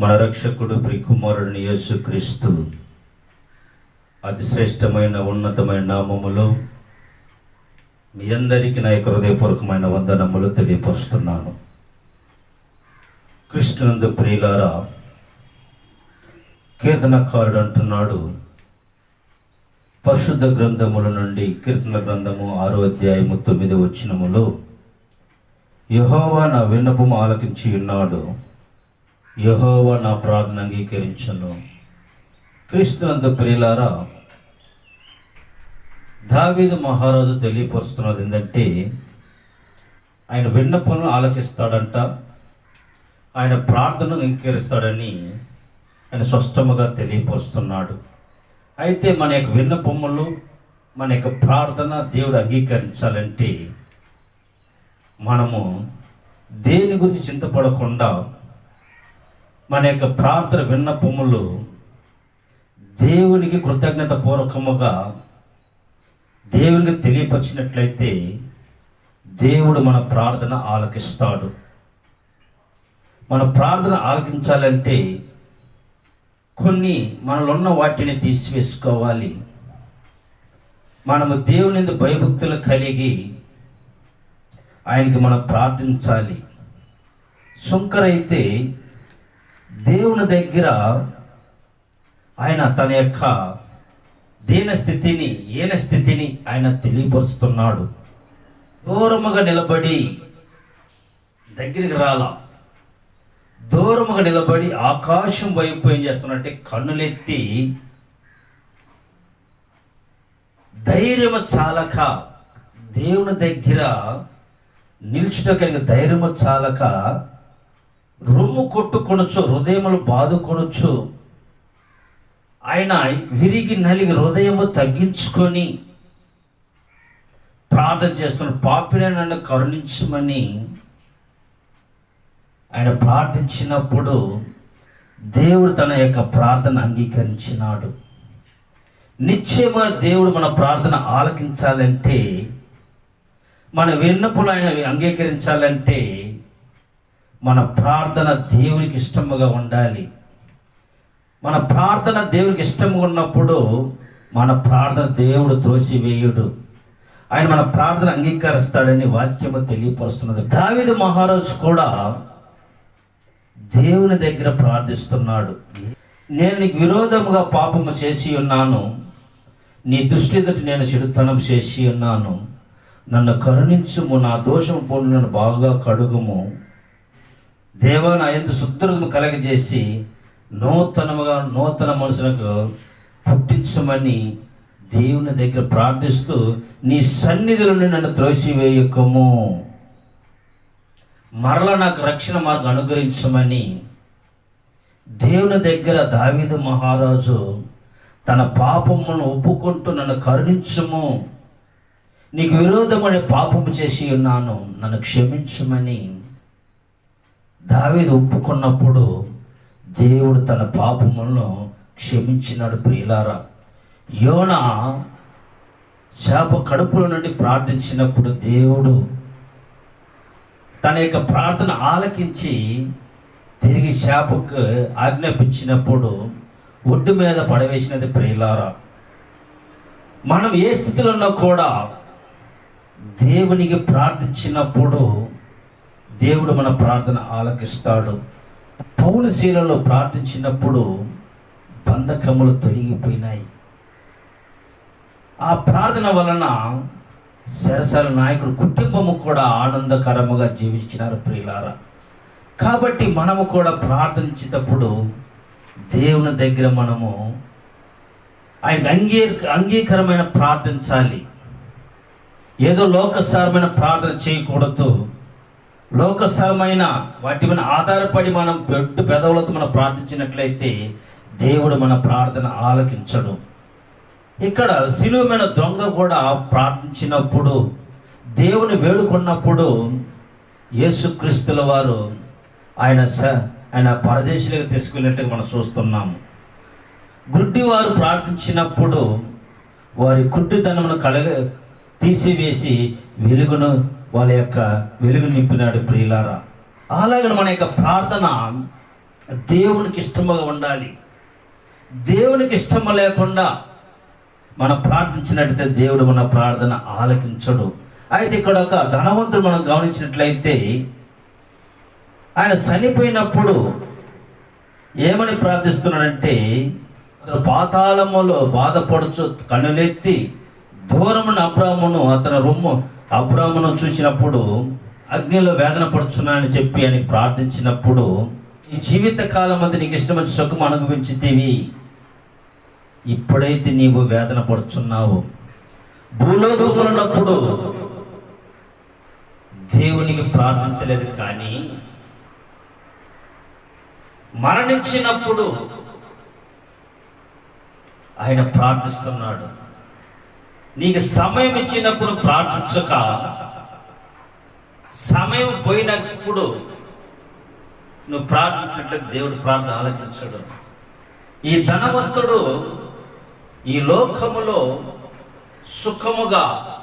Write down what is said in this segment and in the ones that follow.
మన రక్షకుడు ప్రికుమారుడిని యేసుక్రీస్తు క్రీస్తు అతిశ్రేష్టమైన ఉన్నతమైన నామములో మీ అందరికీ నా యొక్క హృదయపూర్వకమైన వందనములు తెలియపరుస్తున్నాను. కృష్ణునందు ప్రియులారా కీర్తనకారుడు అంటున్నాడు పరిశుద్ధ గ్రంథముల నుండి కీర్తన గ్రంథము ఆరో అధ్యాయము తొమ్మిది వచ్చినములో యహోవా నా విన్నపము ఆలకించి ఉన్నాడు. యహోవా నా ప్రార్థన అంగీకరించను. క్రీస్తునంత ప్రియులారా దావీదు మహారాజు తెలియపరుస్తున్నది ఏంటంటే ఆయన విన్నపను ఆలకిస్తాడంట ఆయన ప్రార్థనను అంగీకరిస్తాడని ఆయన స్పష్టముగా తెలియపరుస్తున్నాడు. అయితే మన యొక్క విన్నపములు మన యొక్క ప్రార్థన దేవుడు అంగీకరించాలంటే మనము దేని గురించి చింతపడకుండా మన యొక్క ప్రార్థన విన్నపములు దేవునికి కృతజ్ఞత పూర్వకముగా దేవునికి తెలియపరిచినట్లయితే దేవుడు మన ప్రార్థన ఆలకిస్తాడు. మన ప్రార్థన ఆలకించాలంటే కొన్ని మనలో ఉన్న వాటిని తీసివేసుకోవాలి. మనము దేవుని భయభక్తులు కలిగి ఆయనకి మనం ప్రార్థించాలి. శుంకరైతే దేవుని దగ్గర ఆయన తన యొక్క దీన స్థితిని ఈన స్థితిని ఆయన తెలియపరుస్తున్నాడు. దూరముగా నిలబడి దగ్గరికి రాలా. దూరముగా నిలబడి ఆకాశం వైపు ఏం చేస్తున్నట్టే కన్నులెత్తి ధైర్యము చాలక దేవుని దగ్గర నిల్చుట కలిగిన ధైర్యము చాలక రొమ్ము కొట్టుకొనొచ్చు హృదయములు బాదుకొనొచ్చు. ఆయన విరిగి నలిగి హృదయము తగ్గించుకొని ప్రార్థన చేస్తున్నాడు. పాపిన నన్ను కరుణించమని ఆయన ప్రార్థించినప్పుడు దేవుడు తన యొక్క ప్రార్థన అంగీకరించినాడు. నిశ్చయమైన దేవుడు మన ప్రార్థన ఆలకించాలంటే మన విన్నపులు ఆయన అంగీకరించాలంటే మన ప్రార్థన దేవునికి ఇష్టముగా ఉండాలి. మన ప్రార్థన దేవునికి ఇష్టముగా ఉన్నప్పుడు మన ప్రార్థన దేవుడు త్రోసివేయుడు. ఆయన మన ప్రార్థన అంగీకరిస్తాడని వాక్యము తెలియపరుస్తున్నది. దావిదు మహారాజు కూడా దేవుని దగ్గర ప్రార్థిస్తున్నాడు. నేను నీకు విరోధముగా పాపము చేసి ఉన్నాను. నీ దృష్టి ఎదుటి నేను చెడుతనం చేసి ఉన్నాను. నన్ను కరుణించుము నా దోషం పోను నన్ను బాగా కడుగుము. దేవ నా ఎందు శుద్ధులను కలగజేసి నూతనముగా నూతన మనుషులకు పుట్టించమని దేవుని దగ్గర ప్రార్థిస్తూ నీ సన్నిధిలో నన్ను త్రోసివేయకము. మరల నాకు రక్షణ మార్గం అనుగ్రహించమని దేవుని దగ్గర దావిద మహారాజు తన పాపమును ఒప్పుకుంటూ నన్ను కరుణించము. నీకు విరోధమని పాపము చేసి ఉన్నాను. నన్ను క్షమించమని దావీదు ఒప్పుకున్నప్పుడు దేవుడు తన పాపములను క్షమించినాడు ప్రియులారా. యోన శాప కడుపులో నుండి ప్రార్థించినప్పుడు దేవుడు తన యొక్క ప్రార్థన ఆలకించి తిరిగి శాపకు ఆజ్ఞాపించినప్పుడు ఒడ్డు మీద పడవేసినది ప్రియులారా. మనం ఏ స్థితిలో ఉన్నా కూడా దేవునికి ప్రార్థించినప్పుడు దేవుడు మన ప్రార్థన ఆలకిస్తాడు. పౌలశీలలో ప్రార్థించినప్పుడు బంధకములు తొలగిపోయినాయి. ఆ ప్రార్థన వలన సరసల నాయకుడు కుటుంబము కూడా ఆనందకరముగా జీవించినారు ప్రియులారా. కాబట్టి మనము కూడా ప్రార్థించేటప్పుడు దేవుని దగ్గర మనము ఆయనకు అంగీ అంగీకరమైన ప్రార్థించాలి. ఏదో లోకసారమైన ప్రార్థన చేయకూడదు. లోకసరమైన వాటి మీద ఆధారపడి మనం పెట్టు పెదవులతో మనం ప్రార్థించినట్లయితే దేవుడు మన ప్రార్థన ఆలకించడు. ఇక్కడ సిలువమైన దొంగ కూడా ప్రార్థించినప్పుడు దేవుని వేడుకున్నప్పుడు యేసుక్రీస్తుల వారు ఆయన స ఆయన పరదేశీలకు తీసుకెళ్ళినట్టుగా మనం చూస్తున్నాము గుడ్డివారు ప్రార్థించినప్పుడు వారి గుడ్డితనమును కలగ తీసివేసి వెలుగును వాళ్ళ యొక్క వెలుగు నింపినాడు ప్రియులారా. అలాగే మన యొక్క ప్రార్థన దేవునికి ఇష్టముగా ఉండాలి. దేవునికి ఇష్టము లేకుండా మనం ప్రార్థించినట్లయితే దేవుడు మన ప్రార్థన ఆలకించడు. అయితే ఇక్కడ ఒక ధనవంతుడు మనం గమనించినట్లయితే ఆయన చనిపోయినప్పుడు ఏమని ప్రార్థిస్తున్నాడంటే అతను పాతాళములో బాధపడుచు కన్నులెత్తి దూరమున అబ్రాహ్మును అతని రొమ్ము అబ్రామును చూసినప్పుడు అగ్నిలో వేదన పడుచున్నానని చెప్పి అని ప్రార్థించినప్పుడు ఈ జీవిత కాలం అంతా నీకు ఇష్టమైన సుఖం అనుభవించితేవి. ఇప్పుడైతే నీవు వేదన పడుచున్నావు. భూలోకములున్నప్పుడు దేవునికి ప్రార్థించలేదు కానీ మరణించినప్పుడు ఆయన ప్రార్థిస్తున్నాడు. నీకు సమయం ఇచ్చినప్పుడు ప్రార్థించక సమయం పోయినప్పుడు నువ్వు ప్రార్థించినట్లయితే దేవుడు ప్రార్థన ఆలకించడు. ఈ ధనవంతుడు ఈ లోకములో సుఖముగా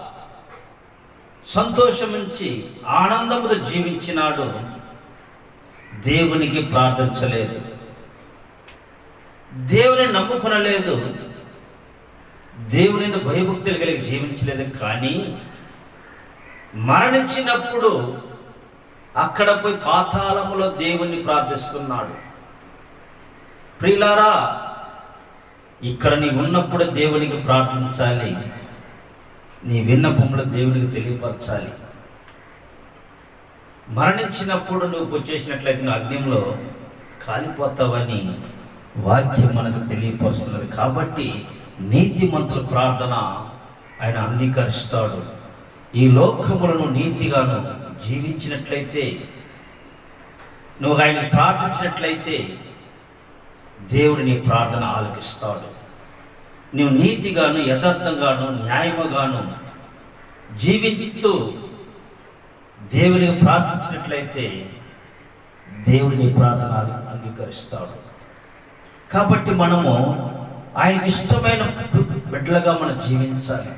సంతోషమించి ఆనందముతో జీవించినాడు. దేవునికి ప్రార్థించలేదు. దేవుని నమ్ముకొనలేదు. దేవుని మీద భయభక్తులు కలిగి జీవించలేదు కానీ మరణించినప్పుడు అక్కడ పోయి పాతాళములో దేవుణ్ణి ప్రార్థిస్తున్నాడు. ప్రియులారా ఇక్కడ నీ ఉన్నప్పుడు దేవునికి ప్రార్థించాలి. నీ విన్నపములు దేవునికి తెలియపరచాలి. మరణించినప్పుడు నువ్వు వచ్చేసినట్లయితే నువ్వు అగ్నిలో కాలిపోతావని వాక్యం మనకు తెలియపరుస్తున్నది. కాబట్టి నీతిమంతుల ప్రార్థన ఆయన అంగీకరిస్తాడు. ఈ లోకములను నీతిగాను జీవించినట్లయితే నువ్వు ఆయన ప్రార్థించినట్లయితే దేవుడు నీ ప్రార్థన ఆలకిస్తాడు. నువ్వు నీతిగాను యథార్థంగాను న్యాయముగాను జీవిస్తూ దేవునికి ప్రార్థించినట్లయితే దేవుడిని నీ ప్రార్థన అంగీకరిస్తాడు. కాబట్టి మనము ఆయనకి ఇష్టమైన బిడ్డలుగా మనం జీవించాలి.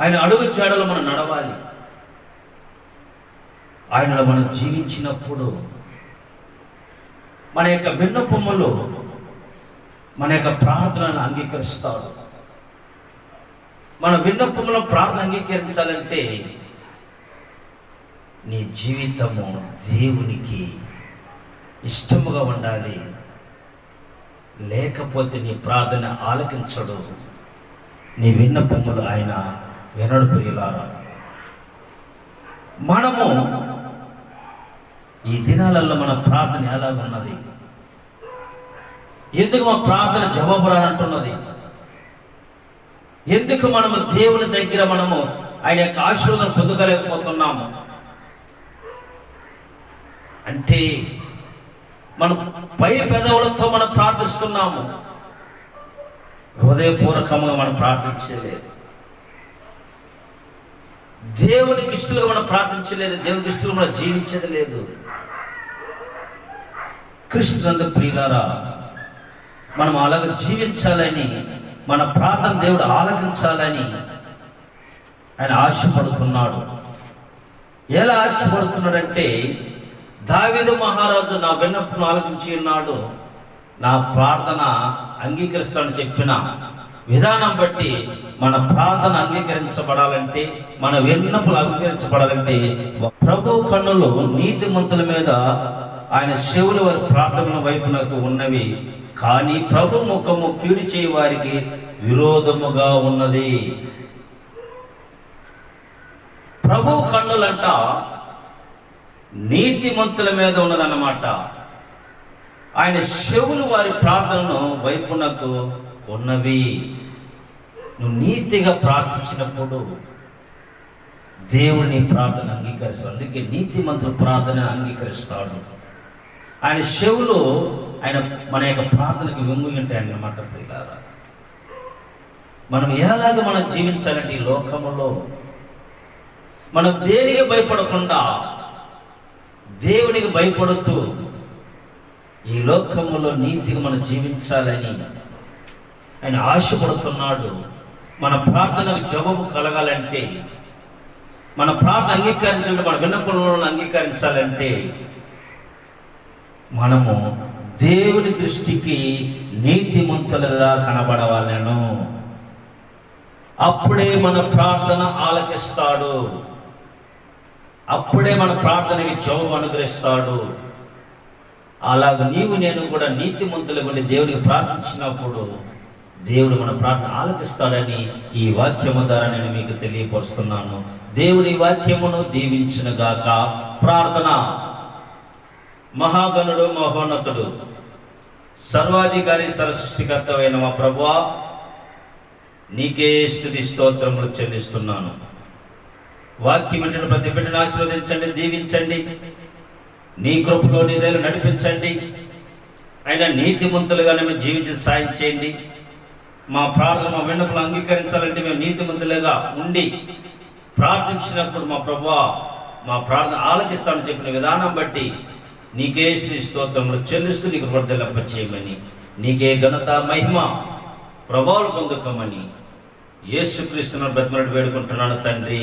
ఆయన అడుగు జాడలో మనం నడవాలి. ఆయనలో మనం జీవించినప్పుడు మన యొక్క విన్నపములు మన యొక్క ప్రార్థనను అంగీకరిస్తాడు. మన విన్నపములను ప్రార్థన అంగీకరించాలంటే నీ జీవితము దేవునికి ఇష్టముగా ఉండాలి. లేకపోతే నీ ప్రార్థన ఆలకించడు. నీ విన్నపములు ఆయన వినడు ప్రియులారా. మనము ఈ దినాలలో మన ప్రార్థన ఎలాగున్నది? ఎందుకు మా ప్రార్థన జవాబు రానంటున్నది ఎందుకు మనము దేవుని దగ్గర మనము ఆయన యొక్క ఆశీర్వాదం పొందగలేకపోతున్నాము అంటే మనం పై పెదవులతో మనం ప్రార్థిస్తున్నాము. హృదయపూర్వకంగా మనం ప్రార్థించలేదు. దేవునికి ఇష్టలుగా మనం ప్రార్థించలేదు. దేవునికి ఇష్టలుగా మనం జీవించేది లేదు. కృష్ణంద ప్రియులారా మనం అలాగ జీవించాలని మన ప్రార్థన దేవుడు ఆలకించాలని ఆయన ఆశపడుతున్నాడు. ఎలా ఆశపడుతున్నాడంటే దావిదు మహారాజు నా విన్నప్పుడు ఆలకించి ఉన్నాడు. నా ప్రార్థన అంగీకరిస్తానని చెప్పిన విధానం బట్టి మన ప్రార్థన అంగీకరించబడాలంటే మన విన్నపులు అంగీకరించబడాలంటే ప్రభు కన్నులు నీతిమంతుల మీద ఆయన శివులు వారి ప్రార్థనల వైపునకు ఉన్నవి. కానీ ప్రభు ముఖము కీడు చేయి వారికి విరోధముగా ఉన్నది. ప్రభు కన్నులంట నీతిమంతుల మీద ఉన్నదన్నమాట. ఆయన శవులు వారి ప్రార్థనను వైపునకు ఉన్నవి. నువ్వు నీతిగా ప్రార్థించినప్పుడు దేవుని ప్రార్థన అంగీకరిస్తాడు. అందుకే నీతిమంతుల ప్రార్థన అంగీకరిస్తాడు. ఆయన శవులు ఆయన మన యొక్క ప్రార్థనకు వెంగు ఉంటాయి అన్నమాట ప్రియులారా. మనం ఎలాగ మనం జీవించాలంటే ఈ లోకములో మనం దేనికి భయపడకుండా దేవునికి భయపడుతూ ఈ లోకములో నీతిగా మనం జీవించాలని ఆయన ఆశపడుతున్నాడు. మన ప్రార్థనకు జవాబు కలగాలంటే మన ప్రార్థన అంగీకరించాలంటే మన విన్నపంలో అంగీకరించాలంటే మనము దేవుని దృష్టికి నీతిమంతులుగా కనబడవాలను. అప్పుడే మన ప్రార్థన ఆలకిస్తాడు. అప్పుడే మన ప్రార్థనకి జవాబు అనుగ్రహిస్తాడు. అలాగ నీవు నేను కూడా నీతిమంతులు ఉండి దేవునికి ప్రార్థించినప్పుడు దేవుడు మన ప్రార్థన ఆలకిస్తాడని ఈ వాక్యము ద్వారా నేను మీకు తెలియపరుస్తున్నాను. దేవుడి వాక్యమును దీవించునుగాక ప్రార్థన. మహాగణుడు మహోన్నతుడు సర్వాధికారి సరసృష్టికర్త అయిన మా ప్రభువా నీకే స్థుతి స్తోత్రములు చెల్లిస్తున్నాను. వాక్యం వెంటనే ప్రతి బిడ్డను ఆశీర్వదించండి దీవించండి. నీ కృపలో నీ దగ్గర నడిపించండి. అయినా నీతిమంతులుగా మేము జీవించి సాయం చేయండి. మా ప్రార్థన మా విన్నపులు అంగీకరించాలంటే మేము నీతిమంతులుగా ఉండి ప్రార్థించినప్పుడు మా ప్రభువా మా ప్రార్థన ఆలకిస్తామని చెప్పిన విధానం బట్టి నీకే స్థితి స్తోత్రములు చెల్లిస్తూ నీకు వర్ధలింప చేయమని నీకే ఘనత మహిమ ప్రభావాలు పొందుకోమని యేసుక్రీస్తున్న బ్రతిమలటి వేడుకుంటున్నాను తండ్రి.